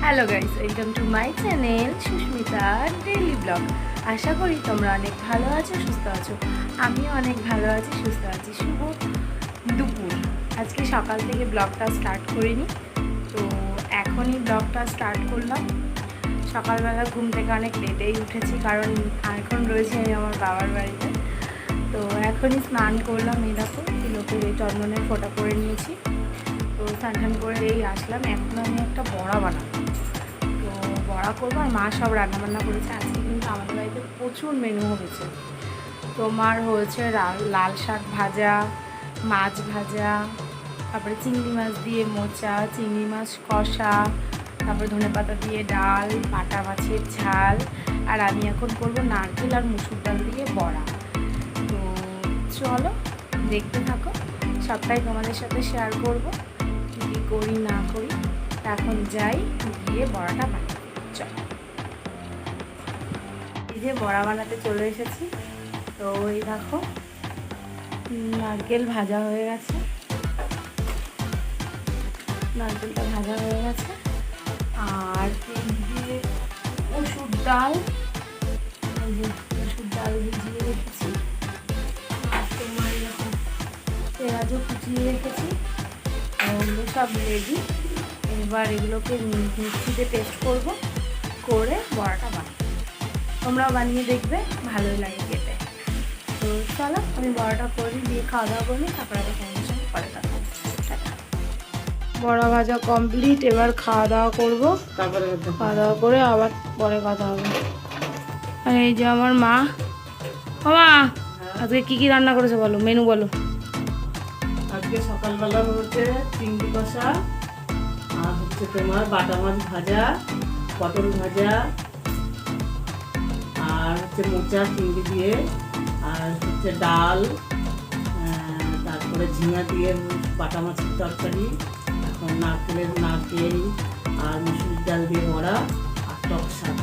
Hello guys welcome to my channel Susmita daily blog আশা করি তোমরা অনেক ভালো আছো, সুস্থ আছো। আমিও অনেক ভালো আছি, সুস্থ আছি। শুভ দুপুর। আজকে সকাল থেকে ব্লগটা স্টার্ট করিনি, তো এখনই ব্লগটা স্টার্ট করলাম। সকালবেলা ঘুম থেকে অনেক লেটেই উঠেছি, কারণ এখন রয়েছে আমি আমার বাবার বাড়িতে। তো এখনই স্নান করলাম তিলকের এই চন্দনের ফোঁটা করে নিয়েছি। তো স্নান করে এই আসলাম। এখন আমি একটা বড়া বানাবো। বড়া করব আর মা সব রান্নাবান্না করেছে। আজকে কিন্তু আমাদের বাড়িতে প্রচুর মেনু হয়েছে। তোমার হয়েছে লাল শাক ভাজা, মাছ ভাজা, তারপরে চিংড়ি মাছ দিয়ে মোচা, চিংড়ি মাছ কষা, তারপরে ধনে পাতা দিয়ে ডাল পাটা মাছের ঝাল, আর আমি এখন করব নারকেল আর মুসুর ডাল দিয়ে বড়া। তো চলো, দেখতে থাকো, সবটাই তোমাদের সাথে শেয়ার করব কী করি না করি। এখন যাই, গিয়ে বড়াটা বানাই। যে বড়া বানাতে চলে এসেছি। তো এই দেখো নারকেল ভাজা হয়ে গেছে। নারকেলটা ভাজা হয়ে গেছে। আর দিয়ে মসুর ডাল মসুর ডাল ভিজিয়ে রেখেছি। আর তোমার এরকম পেঁয়াজও কুচিয়ে রেখেছি। ওগুলো সব রেডি এবার এগুলোকে মিক্সিতে পেস্ট করব, করে বড়াটা বানাবো। তোমরাও বানিয়ে দেখবে ভালোই লাগে খেতে। তো চলো আমি বড়াটা করি দিয়ে খাওয়া দাওয়া করি তারপরে আবার তোমাদের সঙ্গে পরে। টাটা। বড়া ভাজা কমপ্লিট এবার খাওয়া দাওয়া করব। তারপরে খাওয়া দাওয়া করে আবার পরে কথা হবে। আর এই যে আমার মা ও মা আজকে কি কি রান্না করেছে বলো? মেনু বলো। আজকে সকালবেলা হচ্ছে চিংড়ি কষা আর হচ্ছে তোমার বাটা মাছ ভাজা পটল ভাজা আর হচ্ছে মোচা চিংড়ি দিয়ে আর হচ্ছে ডাল তারপরে ঝিঙা দিয়ে বাটা মাছের তরকারি এখন নারকেলের নারকেল আর মুসুর ডাল দিয়ে বড়া আর টক শাক।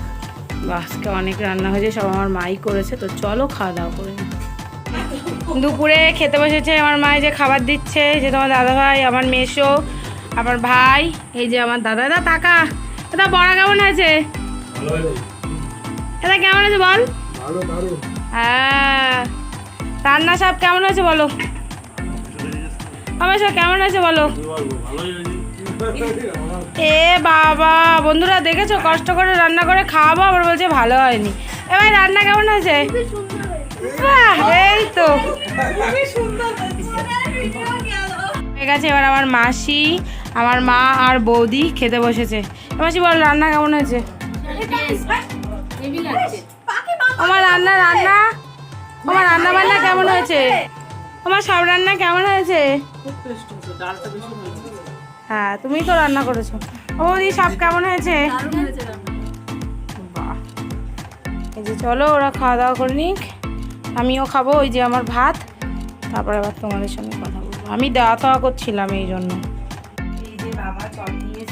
আজকে অনেক রান্না হয়েছে সব আমার মাই করেছে তো চলো খাওয়া দাওয়া করে দুপুরে খেতে বসেছে আমার মা যে খাবার দিচ্ছে যে তোমার দাদা ভাই আমার মেসো আমার ভাই এই যে আমার দাদা। দাদা টাকা দাদা বড়া কেমন হয়েছে? দাদা কেমন আছে বল? হ্যাঁ। রান্না সব কেমন হয়েছে বলো? আমার সব কেমন আছে বলো? এ বাবা বন্ধুরা দেখেছ? কষ্ট করে রান্না করে খাওয়াবো আবার বলছে ভালো হয়নি। এবার রান্না কেমন বাহ, এই তো। হয়ে গেছে এবার আমার মাসি আমার মা আর বৌদি খেতে বসেছে। মাসি বল রান্না কেমন হয়েছে? আমার রান্না রান্না? আমার রান্না বান্না কেমন হয়েছে? আমার সব রান্না কেমন হয়েছে? হ্যাঁ তুমি তো রান্না করেছ। ও দি সব কেমন হয়েছে? এই যে চলো ওরা খাওয়া দাওয়া করে নিক। আমিও খাব ওই যে আমার ভাত। তারপরে আবার তোমাদের সঙ্গে কথা বলব। আমি দেওয়া থাওয়া করছিলাম এই জন্য। এই যে বাবা চপ নিয়ে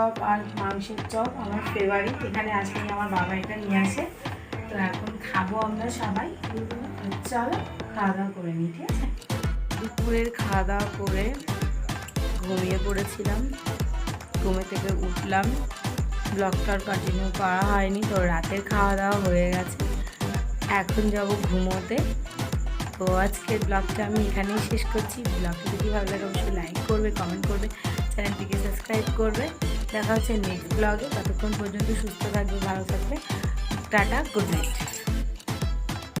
চপ আর মাংসের চপ আমার ফেভারিট এখানে আসলেই আমার বাবা এটা নিয়ে আসে। তো এখন খাব আমরা সবাই। চলো, খাওয়া দাওয়া করে নিই, ঠিক আছে? দুপুরের খাওয়া দাওয়া করে ঘুমিয়ে পড়েছিলাম। ঘুমে থেকে উঠলাম। ব্লগটা আর কন্টিনিউ করা হয়নি, তো রাতের খাওয়া দাওয়া হয়ে গেছে। এখন যাব ঘুমোতে। তো আজকের ব্লগটা আমি এখানেই শেষ করছি। ব্লগটা যদি ভালো লাগে অবশ্যই লাইক করবে কমেন্ট করবে, চ্যানেলটিকে সাবস্ক্রাইব করবে। দেখা হচ্ছে নেক্সট ব্লগে ততক্ষণ পর্যন্ত সুস্থ থাকবে ভালো থাকবে টাটা গুড নাইট